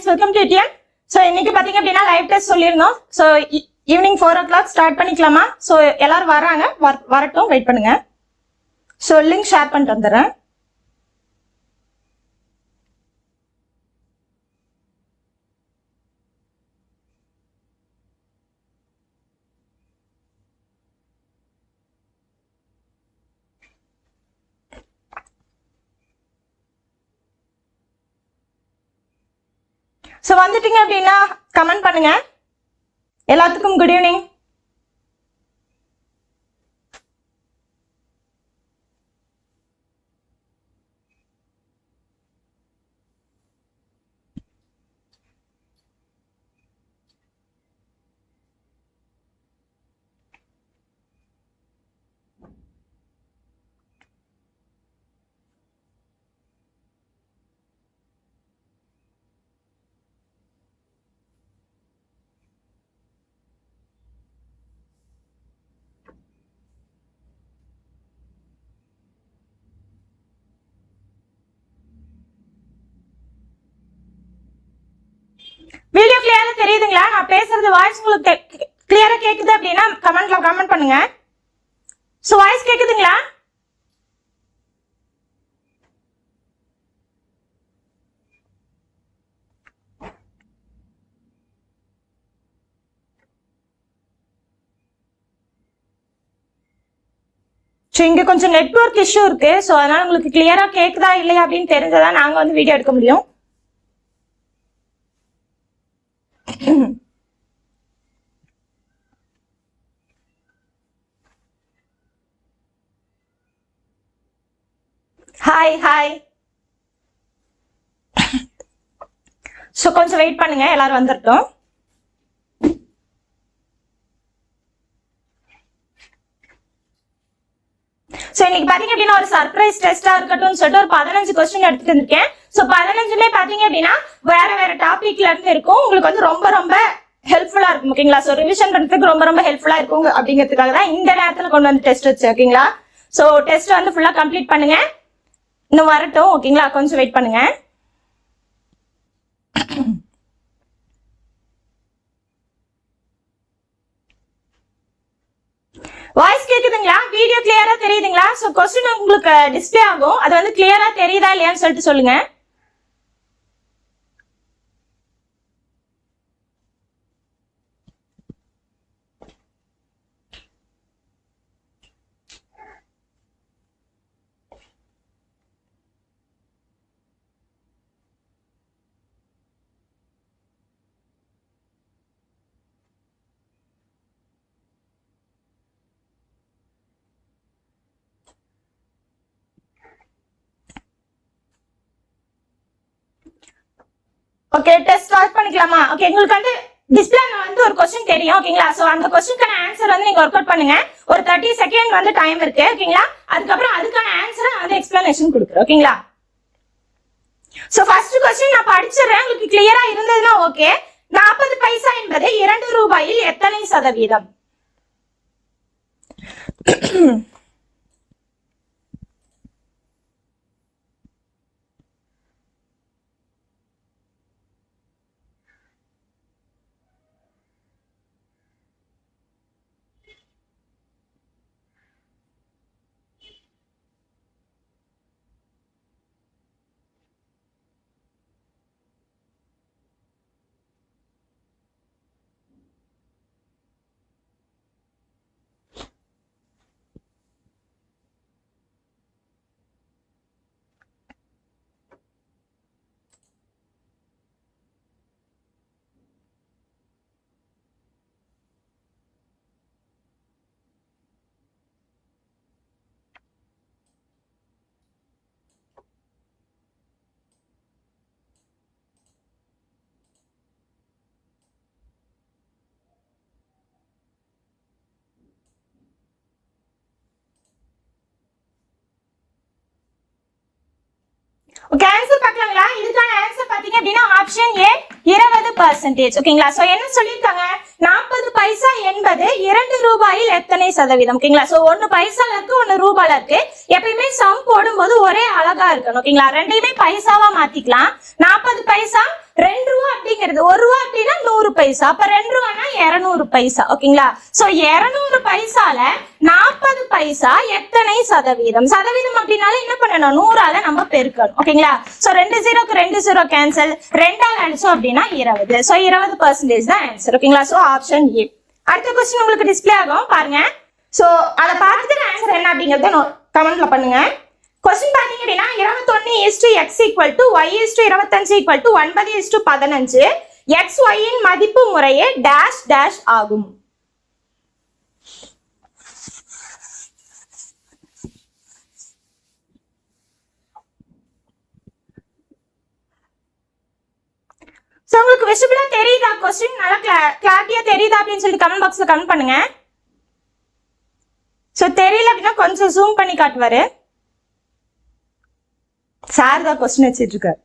Friends welcome to TN so இன்னைக்கு பார்த்தீங்க அப்படின்னா லைவ் டெஸ்ட் சொல்லியிருந்தோம். So evening four o'clock start பண்ணிக்கலாமா? ஸோ எல்லாரும் வராங்க. வரட்டும் வெயிட் பண்ணுங்க. ஸோ லிங்க் ஷேர் பண்ணிட்டு வந்துடுறேன். ஸோ வந்துட்டீங்க அப்படின்னா கமெண்ட் பண்ணுங்க. எல்லாத்துக்கும் குட் ஈவினிங் வீடியோ புரியுதுங்களா? நான் பேசுறது வாய்ஸ் உங்களுக்கு கிளியரா கேக்குது அப்படின்னா கமெண்ட்ல கமெண்ட் பண்ணுங்க. ஸோ வாய்ஸ் கேக்குதுங்களா? ஸோ இங்க கொஞ்சம் நெட்வொர்க் இஷ்யூ இருக்கு. ஸோ அதனால உங்களுக்கு கிளியரா கேக்குதா இல்லையா அப்படின்னு தெரிஞ்சதா நாங்க வந்து வீடியோ எடுக்க முடியும். ஹாய் ஹாய் ஸோ கொஞ்சம் வெயிட் பண்ணுங்க. எல்லாரும் வந்துட்டோம் ஸோ இன்னைக்கு பாத்தீங்க அப்படின்னா ஒரு சர்ப்ரைஸ் டெஸ்டா இருக்கட்டும் சொல்லிட்டு ஒரு பதினஞ்சு கொஸ்டின் எடுத்துட்டு இருக்கேன் ஸோ பதினஞ்சுமே பாத்தீங்க அப்படின்னா வேற வேற டாபிக்ல இருந்து இருக்கும். உங்களுக்கு வந்து ரொம்ப ரொம்ப ஹெல்ப்ஃபுல்லா இருக்கும் ஓகேங்களா ஸோ ரிவிஷன் பண்றதுக்கு ரொம்ப ரொம்ப ஹெல்ப்ஃபுல்லா இருக்கும் அப்படிங்கிறதுக்காக தான் இந்த நேரத்துல கொண்டு வந்து டெஸ்ட் வச்சு ஓகேங்களா ஸோ டெஸ்ட் வந்து ஃபுல்லா கம்ப்ளீட் பண்ணுங்க. இன்னும் வரட்டும் ஓகேங்களா கொஞ்சம் வெயிட் பண்ணுங்க. வாய்ஸ் கேக்குதுங்களா? வீடியோ கிளியரா தெரியுதுங்களா? ஸோ கொஸ்டின் உங்களுக்கு uh, டிஸ்ப்ளே ஆகும். அது வந்து கிளியரா தெரியுதா இல்லையான்னு சொல்லிட்டு சொல்லுங்க. ஓகே டெஸ்ட் ஸ்டார்ட் பண்ணிக்கலாமா? ஓகே உங்களுக்கு வந்து டிஸ்பிளேல வந்து ஒரு கொஸ்டின் தெரியும் ஓகேங்களா சோ அந்த கொஸ்டினுக்கான ஆன்சர் வந்து நீங்க ஒர்க் அவுட் பண்ணுங்க. ஒரு தேர்ட்டி செகண்ட் வந்து டைம் இருக்கு ஓகேங்களா அதுக்கப்புறம் அதுக்கான ஆன்சரை வந்து எக்ஸ்பிளனேஷன் கொடுக்குறேன் ஓகேங்களா சோ ஃபர்ஸ்ட் கொஸ்டின் நான் படிச்சிடுறேன். உங்களுக்கு கிளியரா இருந்ததுன்னா ஓகே நாற்பது பைசா என்பது இரண்டு ரூபாயில் எத்தனை சதவீதம் ஓகே ஆன்சர் பார்க்கலாங்களா இதுக்கான ஆன்சர் பாத்தீங்க அப்படின்னா ஆப்ஷன் ஏ இருபது பர்சன்டேஜ் ஓகேங்களா சோ என்ன சொல்லியிருக்காங்க? நாற்பது பைசா என்பது இரண்டு ரூபாயில் எத்தனை சதவீதம்? ஓகேங்களா சோ ஒன்னு பைசால இருக்கு ஒன்னு ரூபால இருக்கு. எப்பயுமே சம் போடும்போது ஒரே அழகா இருக்கணும். ஓகேங்களா ரெண்டையுமே பைசாவா மாத்திக்கலாம். நாற்பது பைசா ரெண்டு ரூபா அப்படிங்கிறது ஒரு ரூபா அப்படின்னா நூறு பைசா. அப்ப ரெண்டு ரூபானா இருநூறு பைசா. ஓகேங்களா? சோ இருநூறு பைசால நாற்பது பைசா எத்தனை சதவீதம்? சதவீதம் அப்படின்னால என்ன பண்ணணும்? நூறால நம்ம பெருக்கணும். ஓகேங்களா? சோ ரெண்டு ஜீரோக்கு ரெண்டு ஜீரோ கேன்சல் ரெண்டால் அடிச்சோம் அப்படின்னா இருபது. சோ இருபது பர்சன்டேஜ் தான் ஆன்சர் ஓகேங்களா? சோ ஆப்ஷன் ஏ அடுத்த கொஸ்டின் உங்களுக்கு டிஸ்பிளே ஆகும். பாருங்க. சோ அதை பார்த்துட்டு ஆன்சர் என்ன அப்படிங்கறத கமெண்ட்ல பண்ணுங்க. கொஸ்டின் பார்த்தீங்க அப்படின்னா இருபத்தொன்னு is to x equal to y is to இருபத்தஞ்சு ஈக்குவல் டு ஒன்பது இஸ்டு பதினஞ்சு. எக்ஸ் ஒய்யின் மதிப்பு முறையே டேஷ் டேஷ் ஆகும். ஸோ உங்களுக்கு விசிபிளா தெரியுதா? கொஸ்டின் நல்லா கிளாரிட்டியா தெரியுதா அப்படின்னு சொல்லிட்டு கமெண்ட் பாக்ஸ்ல கமெண்ட் பண்ணுங்க. ஸோ தெரியல அப்படின்னா கொஞ்சம் ஜூம் பண்ணி காட்டுவாரு. சார் தான் கொஸ்டின் வச்சிட்டு இருக்காரு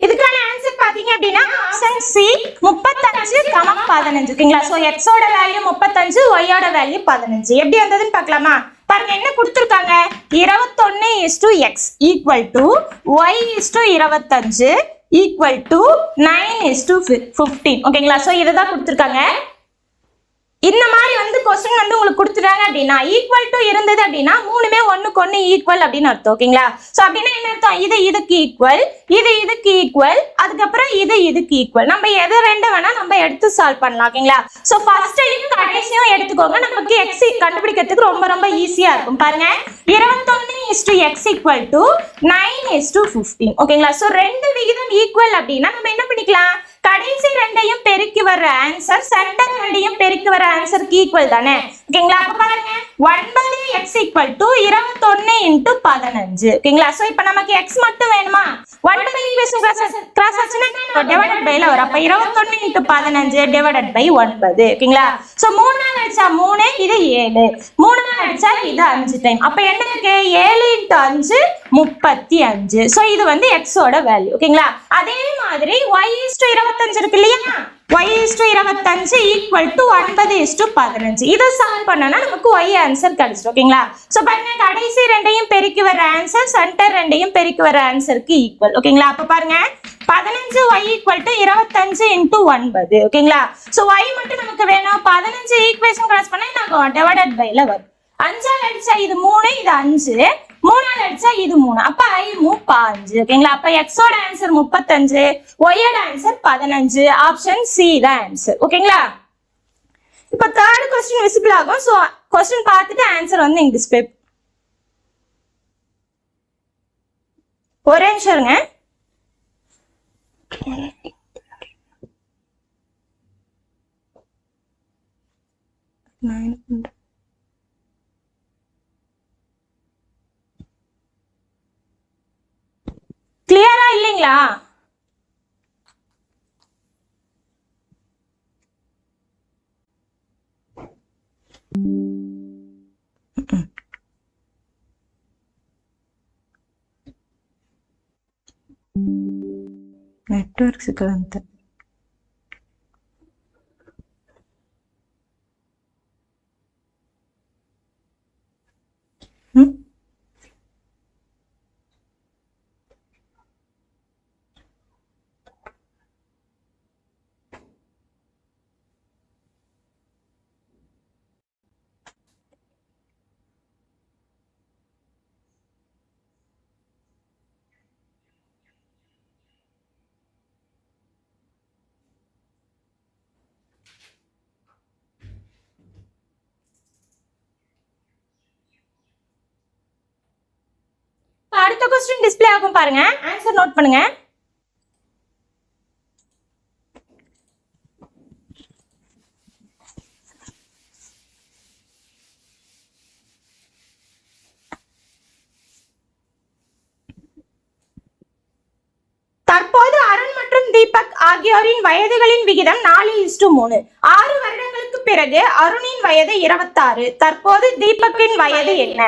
இதுக்கான பாத்தீங்க அப்படின்னா ஆப்ஷன் சி முப்பத்தஞ்சு கமம் பதினஞ்சு. ஓகேங்களா? எக்ஸோட வேல்யூ முப்பத்தஞ்சு ஒய்யோட வேல்யூ பதினஞ்சு. எப்படி வந்ததுன்னு பார்க்கலாமா? பாருங்க என்ன கொடுத்துருக்காங்க? இருபத்தொன்னு is to x equal to y is to இருபத்தஞ்சு equal to nine is to fifteen ஓகேங்களா? ஸோ இதை தான் கொடுத்துருக்காங்க. இந்த மாதிரி வந்து கொஸ்டின் வந்து உங்களுக்கு கொடுத்துட்டாங்க அப்படின்னா ஈக்குவல் டு இருந்தது அப்படின்னா மூணுமே ஒண்ணுக்கு ஒண்ணு ஈக்குவல் அப்படின்னு அர்த்தம் ஓகேங்களா? ஸோ அப்படின்னா என்ன அர்த்தம்? இது இதுக்கு ஈக்குவல் இது இதுக்கு ஈக்குவல் அதுக்கப்புறம் இது இதுக்கு ஈக்குவல் நம்ம எது ரெண்டு வேணா நம்ம எடுத்து சால்வ் பண்ணலாம் ஓகேங்களா? ஸோ ஃபர்ஸ்டையும் கடைசியும் எடுத்துக்கோங்க. நமக்கு எக்ஸ் கண்டுபிடிக்கிறதுக்கு ரொம்ப ரொம்ப ஈஸியா இருக்கும். பாருங்க. இருபத்தொன்னு is to x equal to nine is to fifteen ஓகேங்களா? ஸோ ரெண்டு விகிதம் ஈக்குவல் அப்படின்னா நம்ம என்ன பண்ணிக்கலாம்? கடைசி ரெண்டையும் பெருக்கி வர்ற ஆன்சர் சென்டர் ரெண்டையும் பெருக்கி வர்ற ஆன்சருக்கு ஈக்குவல் தானே? ஓகேங்களா? அப்ப பாருங்க. ஒன்பது எக்ஸ் ஈக்குவல் டு இருபத்தொன்னு இன்ட்டு பதினஞ்சு. ஓகேங்களா? சோ இப்ப நமக்கு எக்ஸ் மட்டும் வேணுமா? ஒன்பது ஈக்குவேஷன் கிராஸ் ஆச்சுன்னா டிவைடட் பைல வரும். அப்ப இருபத்தொன்னு இன்ட்டு பதினஞ்சு டிவைடட் பை ஒன்பது. ஓகேங்களா? சோ மூணு நாள் அடிச்சா மூணு இது ஏழு. மூணு நாள் அடிச்சா இது அஞ்சு டைம் அப்ப என்ன இருக்கு? ஏழு இன்ட்டு அஞ்சு முப்பத்தி அஞ்சு. சோ இது வந்து எக்ஸோட வேல்யூ ஓகேங்களா? அதே மாதிரி ஒய் இஸ்டு இருபத்தி இருபத்தஞ்சு இருக்கு இல்லையா? ஒய் இஸ்டு இருபத்தஞ்சு ஈக்குவல் டு ஒன்பது இஸ் டு பதினஞ்சு. இதை சால்வ் பண்ணோம்னா நமக்கு ஒய் ஆன்சர் கிடைச்சிடும் ஓகேங்களா? சோ பாருங்க கடைசி ரெண்டையும் பெருக்கி வர ஆன்சர் சென்டர் ரெண்டையும் பெருக்கி வர ஆன்சருக்கு ஈக்குவல் ஓகேங்களா? அப்ப பாருங்க பதினஞ்சு ஒய் ஈக்குவல் டு இருபத்தஞ்சு இன்ட்டு ஒன்பது ஓகேங்களா? ஸோ ஒய் மட்டும் நமக்கு வேணும். பதினஞ்சு ஈக்குவேஷன் கிராஸ் பண்ணா நாங்கள் டிவைடட் பைல வரும். அஞ்சால் அடிச்சா இது மூணு இது அஞ்சு. மூணால் அடிச்சா இது மூணு. அப்ப ஐ மூ ஓகேங்களா? அப்ப எக்ஸோட ஆன்சர் முப்பத்தஞ்சு ஒய்யோட ஆன்சர் பதினஞ்சு. ஆப்ஷன் சி தான் ஆன்சர் ஓகேங்களா? இப்ப தேர்ட் கொஸ்டின் விசிபிள் ஆகும். ஸோ கொஸ்டின் பார்த்துட்டு ஆன்சர் வந்து இங்க டிஸ்பிளே ஒரே நிமிஷம் இருங்க. கிளியரா இல்லைங்களா? ನೆಟ್ವರ್ಕ್ ಸಿಕ್ಕದಂತೆ அடுத்த கொஸ்டின் டிஸ்ப்ளே ஆகும் பாருங்க. ஆன்சர் நோட் பண்ணுங்க. தற்போது அருண் மற்றும் தீபக் ஆகியோரின் வயதுகளின் விகிதம் நாலு இஸ்டு மூணு. ஆறு வருடங்களுக்கு பிறகு அருணின் வயது இருபத்தாறு. தற்போது தீபக்கின் வயது என்ன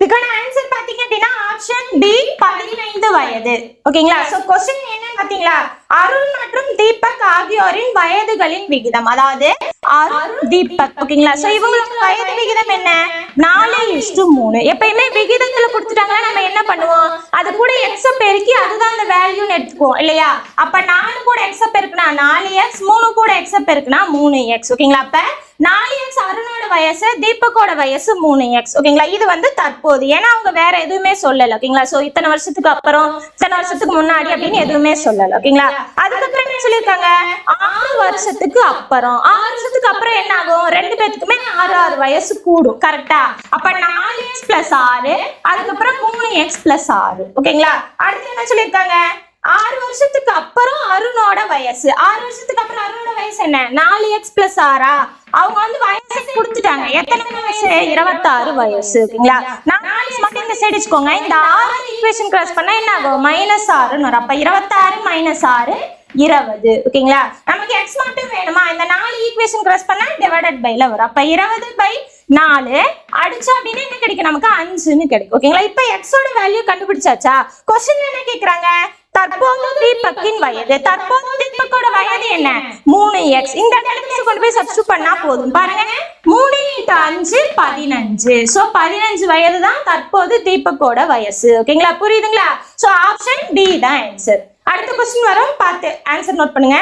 இதுக்கான ஆன்சர் பாத்தீங்க அப்படின்னா ஆப்ஷன் டி பதினைந்து வயது. ஓகேங்களா சோ கொஸ்டின் என்னன்னு பாத்தீங்களா அருண் மற்றும் தீபக் ஆகியோரின் வயதுகளின் விகிதம். அதாவது அருண் தீபக். ஓகேங்களா சோ இவங்களுக்கு வயது விகிதம் என்ன? நாலு இஷ்டு மூணு. எப்பயுமே விகிதத்துல கொடுத்துட்டாங்கன்னா நம்ம என்ன பண்ணுவோம்? அது கூட எக்ஸ பெருக்கி அதுதான் அந்த வேல்யூன்னு எடுத்துக்குவோம் இல்லையா? அப்ப நாலு கூட எக்ஸ பெருக்குனா நாலு எக்ஸ் மூணு கூட எக்ஸ பெருக்குனா மூணு எக்ஸ் ஓகேங்களா அப்ப நாலு எக்ஸ் அருணோட வயசு தீபக்கோட வயசு மூணு எக்ஸ் ஓகேங்களா? இது வந்து தற்போது. ஏன்னா அவங்க வேற எதுவுமே சொல்லல. ஓகேங்களா? சோ இத்தனை வருஷத்துக்கு அப்புறம் இத்தனை வருஷத்துக்கு முன்னாடி அப்படின்னு எதுவுமே சொல்லல. ஓகேங்களா? அதுக்கப்புறம் என்ன சொல்லியிருக்காங்க? ஆறு வருஷத்துக்கு அப்புறம். ஆறு வருஷத்துக்கு அப்புறம் என்ன ஆகும்? ரெண்டு பேத்துக்குமே ஆறு ஆறு வயசு கூடும். கரெக்டா அப்ப நாலு எக்ஸ் பிளஸ் ஆறு அதுக்கப்புறம் மூணு எக்ஸ் பிளஸ் ஆறு. ஓகேங்களா? அடுத்து என்ன சொல்லியிருக்காங்க? ஆறு வருஷத்துக்கு அப்புறம் அருணோட வயசு. ஆறு வருஷத்துக்கு அப்புறம் அருணோட வயசு என்ன? நாலு எக்ஸ் பிளஸ் ஆறா? அவங்க வந்து வயசு கொடுத்துட்டாங்க. எத்தனை வயசு? இருபத்தாறு வயசு ஓகேங்களா? நாலு மட்டும் இந்த சைடு வச்சுக்கோங்க. இந்த ஆறு ஈக்குவேஷன் கிராஸ் பண்ணா என்ன ஆகும்? மைனஸ் ஆறுன்னு வரும். அப்ப இருபத்தாறு மைனஸ் ஆறு இருபது ஓகேங்களா? நமக்கு எக்ஸ் மட்டும் வேணுமா? இந்த நாலு ஈக்குவேஷன் கிராஸ் பண்ணா டிவைடட் பைல வரும். அப்ப இருபது பை நாலு அடிச்சா அப்படின்னா என்ன கிடைக்கும்? நமக்கு அஞ்சுன்னு கிடைக்கும். ஓகேங்களா? இப்ப எக்ஸோட வேல்யூ கண்டுபிடிச்சாச்சா? கொஸ்டின் என்ன கேக்குறாங்க? தற்போது தீபக்கின் வயது தற்போது தீபக்கோட வயது என்ன? மூணு எக்ஸ் இந்த இடத்துல கொண்டு போய் சப்ஸ்டியூட் பண்ணா போதும். பாருங்க. மூணு இன்ட்டு அஞ்சு பதினஞ்சு. சோ பதினஞ்சு வயது தான் தற்போது தீபக்கோட வயசு ஓகேங்களா புரியுதுங்களா? சோ ஆப்ஷன் டி தான் ஆன்சர் அடுத்த கொஸ்டின் வரும். பார்த்து ஆன்சர் நோட் பண்ணுங்க.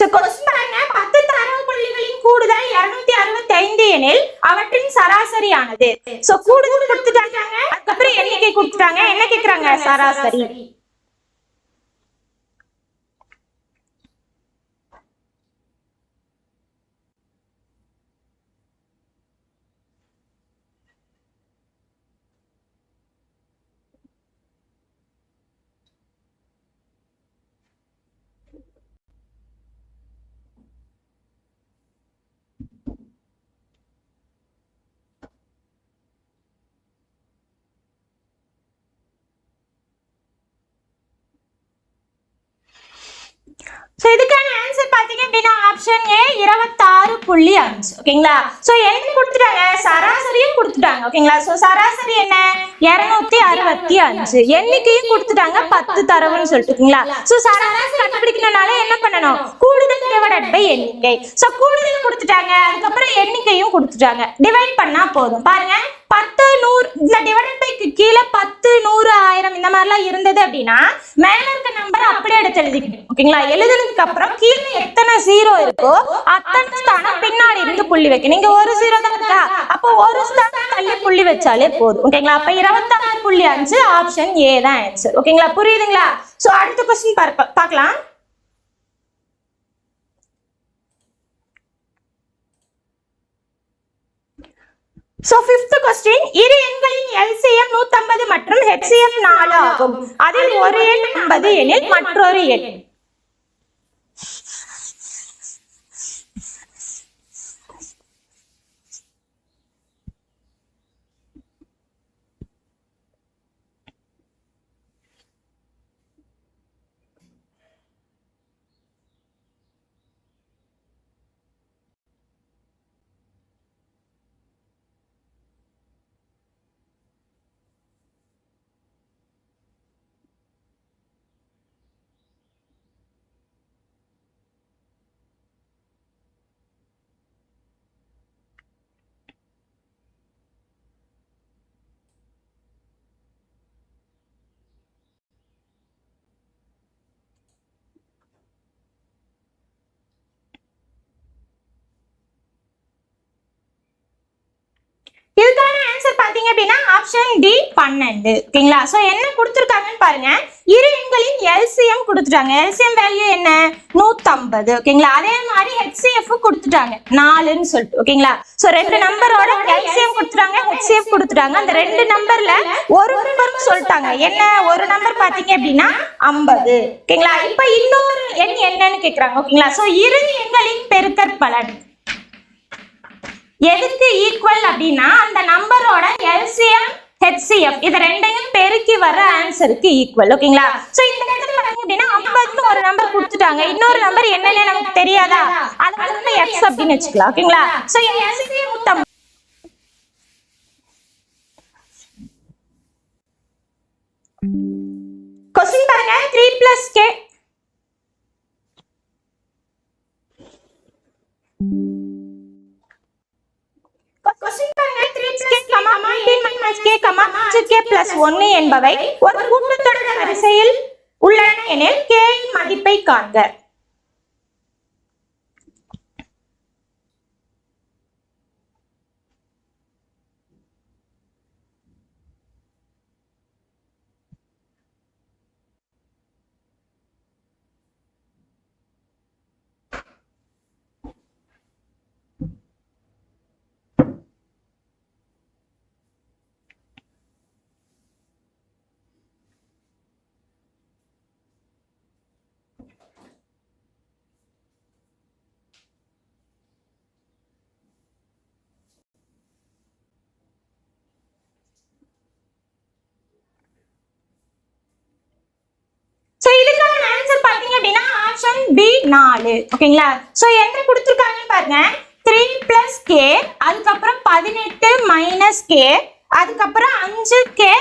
So, question பாருங்க. பத்து தரவு புள்ளிகளின் கூடுதல் இருநூத்தி அறுபத்தி ஐந்து எனில் அவற்றின் சராசரியானது. சோ கூடுதல் கொடுத்துட்டாங்க. அதுக்கப்புறம் எண்ணிக்கை கொடுத்துட்டாங்க என்ன கேக்குறாங்க? சராசரி. ஸோ இதுக்கான ஆன்சர் பார்த்தீங்க அப்படின்னா ஆப்ஷன் ஏ இருபத்தாறு புள்ளி அஞ்சு. ஓகேங்களா? ஸோ என்ன கொடுத்துட்டாங்க சராசரியும் கொடுத்துட்டாங்க. ஓகேங்களா? ஸோ சராசரி என்ன? இரநூத்தி அறுபத்தி அஞ்சு. எண்ணிக்கையும் கொடுத்துட்டாங்க பத்து தரவுன்னு சொல்லிட்டுங்களா ஸோ சராசரி கண்டுபிடிக்கணும்னால என்ன பண்ணணும்? கூடுதல் டிவைடட் பை எண்ணிக்கை. ஸோ கூடுதல் கொடுத்துட்டாங்க அதுக்கப்புறம் எண்ணிக்கையும் கொடுத்துட்டாங்க. டிவைட் பண்ணா போதும். பாருங்க பத்து நூறு இந்த டிவைடட் பைக்கு கீழே பத்து நூறு ஆயிரம் இந்த மாதிரிலாம் இருந்தது அப்படின்னா மேல இருக்க நம்பர் எடுத்து எழுதிக்கணும் ஓகேங்களா? எழுதுனதுக்கு அப்புறம் கீழே எத்தனை ஜீரோ இருக்கோ அத்தனை ஸ்தானம் பின்னாடி இருந்து புள்ளி வைக்கணும் நீங்க ஒரு ஜீரோ தான் இருக்கா? அப்போ ஒரு ஸ்தானம் தள்ளி புள்ளி வச்சாலே போதும். ஓகேங்களா? அப்ப இருபத்தாறு புள்ளி அஞ்சு ஆப்ஷன் ஏ தான் ஆன்சர் ஓகேங்களா? புரியுதுங்களா? சோ அடுத்த கொஸ்டின் பார்க்கலாம். சோ ஃபிஃப்த் கொஸ்டின் இரு எண்களின் எல்சிஎம் 150 மற்றும் ஹெச்சிஎம் நாலு ஆகும். அதில் ஒரு எண் 50 எனில் மற்றொரு எண். இதுக்கான ஆன்சர் பாத்தீங்க அப்படின்னா ஆப்ஷன் டி பன்னெண்டு. ஓகேங்களா? சோ என்ன கொடுத்துருக்காங்கன்னு பாருங்க. இரு எண்களின் எல்சிஎம் கொடுத்துட்டாங்க. எல்சிஎம் வேல்யூ என்ன? நூத்தம்பது. ஓகேங்களா? அதே மாதிரி ஹெச்சிஎஃப் கொடுத்துட்டாங்க. நாலுன்னு சொல்லிட்டு ஓகேங்களா? சோ ரெண்டு நம்பரோட எல்சிஎம் கொடுத்துட்டாங்க. ஹெச்சிஎஃப் கொடுத்துட்டாங்க. அந்த ரெண்டு நம்பர்ல ஒரு நம்பர் சொல்லிட்டாங்க. என்ன ஒரு நம்பர் பாத்தீங்க அப்படின்னா ஐம்பது. ஓகேங்களா? இப்ப இன்னொரு எண் என்னன்னு கேக்குறாங்க. ஓகேங்களா? சோ இரு எண்களின் பெருக்கற் பலன் எதுக்கு ஈக்குவல் அப்படின்னா அந்த நம்பரோட எல்சிஎம் ஹெச்சிஎஃப் இது ரெண்டையும் பெருக்கி வர ஆன்சருக்கு ஈக்குவல் ஓகேங்களா? சோ இந்த நேரத்துல பாத்தீங்க அப்படின்னா ஐம்பதுக்கு ஒரு நம்பர் கொடுத்துட்டாங்க. இன்னொரு நம்பர் என்னன்னு நமக்கு தெரியாதா? அது வந்து எக்ஸ் அப்படின்னு வச்சுக்கலாம் ஓகேங்களா? சோ எல்சிஎம் மொத்தம் கொஸ்டின் பாருங்க. த்ரீ பிளஸ் கே பிளஸ் 1 என்பவை ஒரு கூட்டுத்தொடர் வரிசையில் உள்ளன எனில் கே மதிப்பை காண்க சோ இதுக்கான ஆன்சர் பாத்தீங்க அப்படின்னா ஆப்ஷன் பி நாலு. ஓகேங்களா? சோ என்ன கொடுத்துருக்காங்கன்னு பாருங்க. த்ரீ பிளஸ் கே அதுக்கப்புறம் பதினெட்டு மைனஸ் கே அதுக்கப்புறம் அஞ்சு கே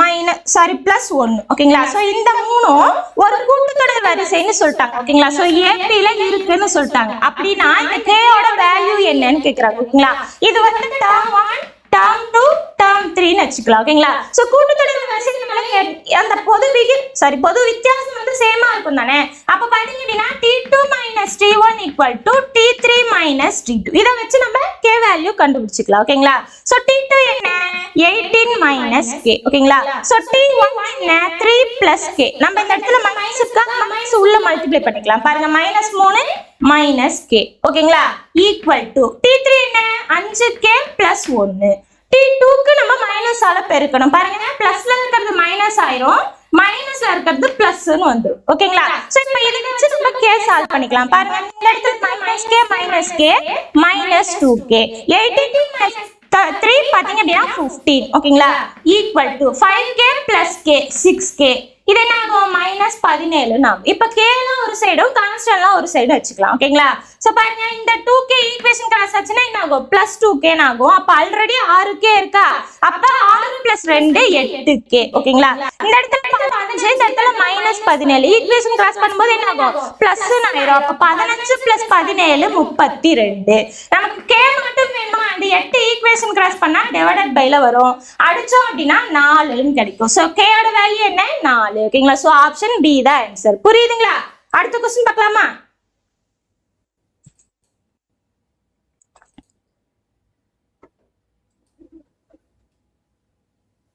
மைனஸ் சாரி பிளஸ் ஒன்னு ஓகேங்களா? சோ இந்த மூணும் ஒரு கூட்டத்தொடர் வரிசைன்னு சொல்லிட்டாங்க. ஓகேங்களா? சோ ஏபில இருக்குன்னு சொல்லிட்டாங்க. அப்படின்னா இந்த கேயோட வேல்யூ என்னன்னு கேக்குறாங்க. ஓகேங்களா? இது வந்து term one term two term த்ரீன்னு வச்சுக்கலாம் ஓகேங்களா? சோ கூட்டுத்தொடர் வரிசை அந்த பொது விகித் சாரி பொது வித்தியாசம் வந்து சேமா இருக்கும் தானே? அப்ப பாத்தீங்க அப்படின்னா T two minus T one equal to T three minus T two இதை வச்சு நம்ம கே வேல்யூ கண்டுபிடிச்சிக்கலாம் ஓகேங்களா? சோ டி டூ என்ன? எயிட்டீன் மைனஸ் கே ஓகேங்களா? சோ டி ஒன் என்ன? த்ரீ பிளஸ் கே நம்ம இந்த இடத்துல மைனஸ் இருக்கா மைனஸ் உள்ள மல்டிப்ளை பண்ணிக்கலாம். பாருங்க மைனஸ் மூணு மைனஸ் கே ஓகேங்களா ஈக்குவல் டு டி த்ரீ என்ன? அஞ்சு கே பிளஸ் ஒன்னு. டி டூக்கு நம்ம மைனஸ் ஆல பெருக்கணும். பாருங்க பிளஸ்ல இருக்கிறது மைனஸ் ஆயிரும். மைனஸ்ல இருக்கிறது பிளஸ்னு வந்துடும் ஓகேங்களா சோ இப்போ இதை வச்சு நம்ம கே சால்வ் பண்ணிக்கலாம். பாருங்க இந்த இடத்துல minus K minus K minus two K eighteen three பாத்தீங்க அப்படின்னா ஃபிஃப்டீன் ஓகேங்களா equal to five K plus K six K இது என்ன ஆகும் மைனஸ் பதினேழு நாம் இப்ப கேலாம் ஒரு சைடும் கான்ஸ்டன்ட்லாம் ஒரு சைடும் வச்சுக்கலாம். ஓகேங்களா ஸோ பாருங்க இந்த டூ கே ஈக்குவேஷன் கிராஸ் ஆச்சுன்னா என்ன ஆகும்? பிளஸ் டூ கேன்னு ஆகும். அப்போ ஆல்ரெடி ஆறு கே இருக்கா? அப்போ ஆறு பிளஸ் ரெண்டு எட்டு கே ஓகேங்களா இந்த இடத்துல பதினஞ்சு இந்த இடத்துல மைனஸ் பதினேழு. ஈக்குவேஷன் கிராஸ் பண்ணும்போது என்ன ஆகும்? பிளஸ் ஆயிரும். அப்போ பதினஞ்சு பிளஸ் பதினேழு முப்பத்தி ரெண்டு நமக்கு கே மட்டும் வேணுமா? அந்த எட்டு ஈக்குவேஷன் கிராஸ் பண்ணா டிவைடட் பைல வரும். அடிச்சோம் அப்படின்னா நாலுன்னு கிடைக்கும். ஸோ கேயோட வேல்யூ என்ன? நாலு. ஓகேங்களா ஸோ ஆப்ஷன் பி தான் ஆன்சர் புரியுதுங்களா? அடுத்த கொஸ்டின் பார்க்கலாமா?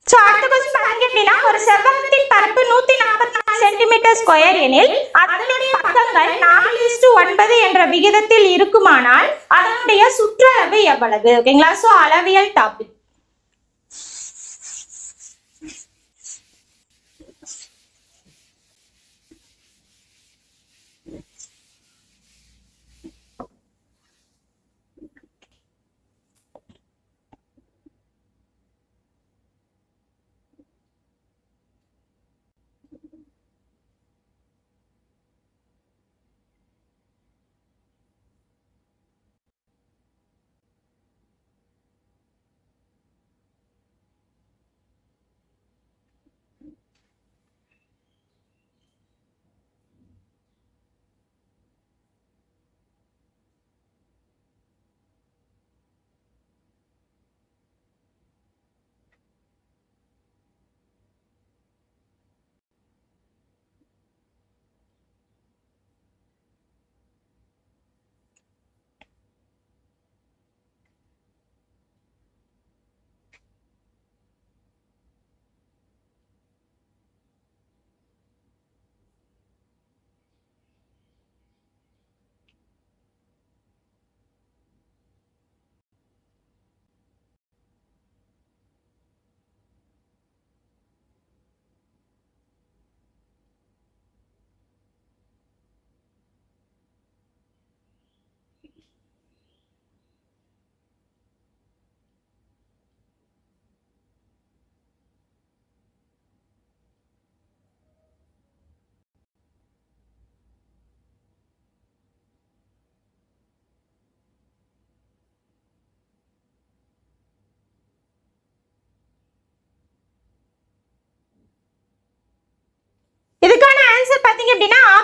அடுத்த கொஸ்டின் பாருங்க அப்படின்னா ஒரு செவ்வகத்தின் பரப்பு நூத்தி நாற்பத்தி நாலு சென்டிமீட்டர் ஸ்கொயர் எனில் அதனுடைய பக்கங்கள் நாலு இஸ்டு ஒன்பது என்ற விகிதத்தில் இருக்குமானால் அதனுடைய சுற்றளவு எவ்வளவு? ஓகேங்களா சோ அளவியல் டாபிக்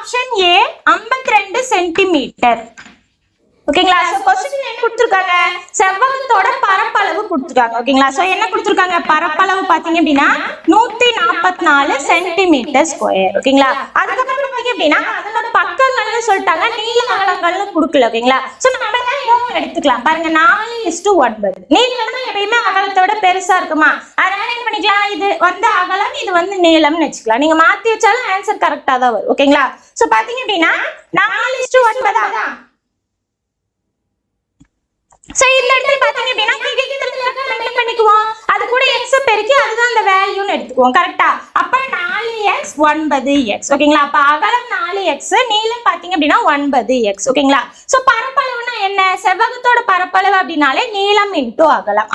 ஆப்ஷன் ஏ 52 ரெண்டு சென்டிமீட்டர் ஓகேங்களா சோ கொஸ்டின் என்ன கொடுத்துருக்காங்க? செவ்வகத்தோட பரப்பளவு கொடுத்துருக்காங்க. ஓகேங்களா சோ என்ன கொடுத்துருக்காங்க? பரப்பளவு பாத்தீங்க அப்படின்னா நூத்தி நாற்பத்தி நாலு சென்டிமீட்டர் ஸ்கொயர் ஓகேங்களா அதுக்கப்புறம் பாத்தீங்க அப்படின்னா அதோட பக்கங்கள்னு சொல்லிட்டாங்க நீள அகலங்கள்னு கொடுக்கல. ஓகேங்களா சோ நம்ம தான் எடுத்துக்கலாம். பாருங்க நாலு இஸ்டு ஒன்பது. நீளம் தான் எப்பயுமே அகலத்தோட பெருசா இருக்குமா? அதனால என்ன பண்ணிக்கலாம்? இது வந்து அகலம் இது வந்து நீளம்னு வச்சுக்கலாம். நீங்க மாத்தி வச்சாலும் ஆன்சர் கரெக்டா தான் வரும். ஓகேங்களா சோ பாத்தீங்க அப்படின்னா நாலு இஸ்டு ஒன்பதா. சோ இந்த இடத்துல பாத்தீங்க அப்படின்னா மெயின்டைன் பண்ணிக்குவோம். அது கூட எக்ஸ் பெருக்கி அதுதான் அந்த வேல்யூன்னு எடுத்துக்குவோம். கரெக்டா அப்ப நாலு எக்ஸ் ஒன்பது எக்ஸ் ஓகேங்களா அப்ப அகலம் நாலு எக்ஸ் நீளம் பாத்தீங்க அப்படின்னா ஒன்பது எக்ஸ் ஓகேங்களா சோ பரப்பளவுனா என்ன? செவ்வகத்தோட பரப்பளவு அப்படின்னாலே நீளம் இன்டூ அகலம்.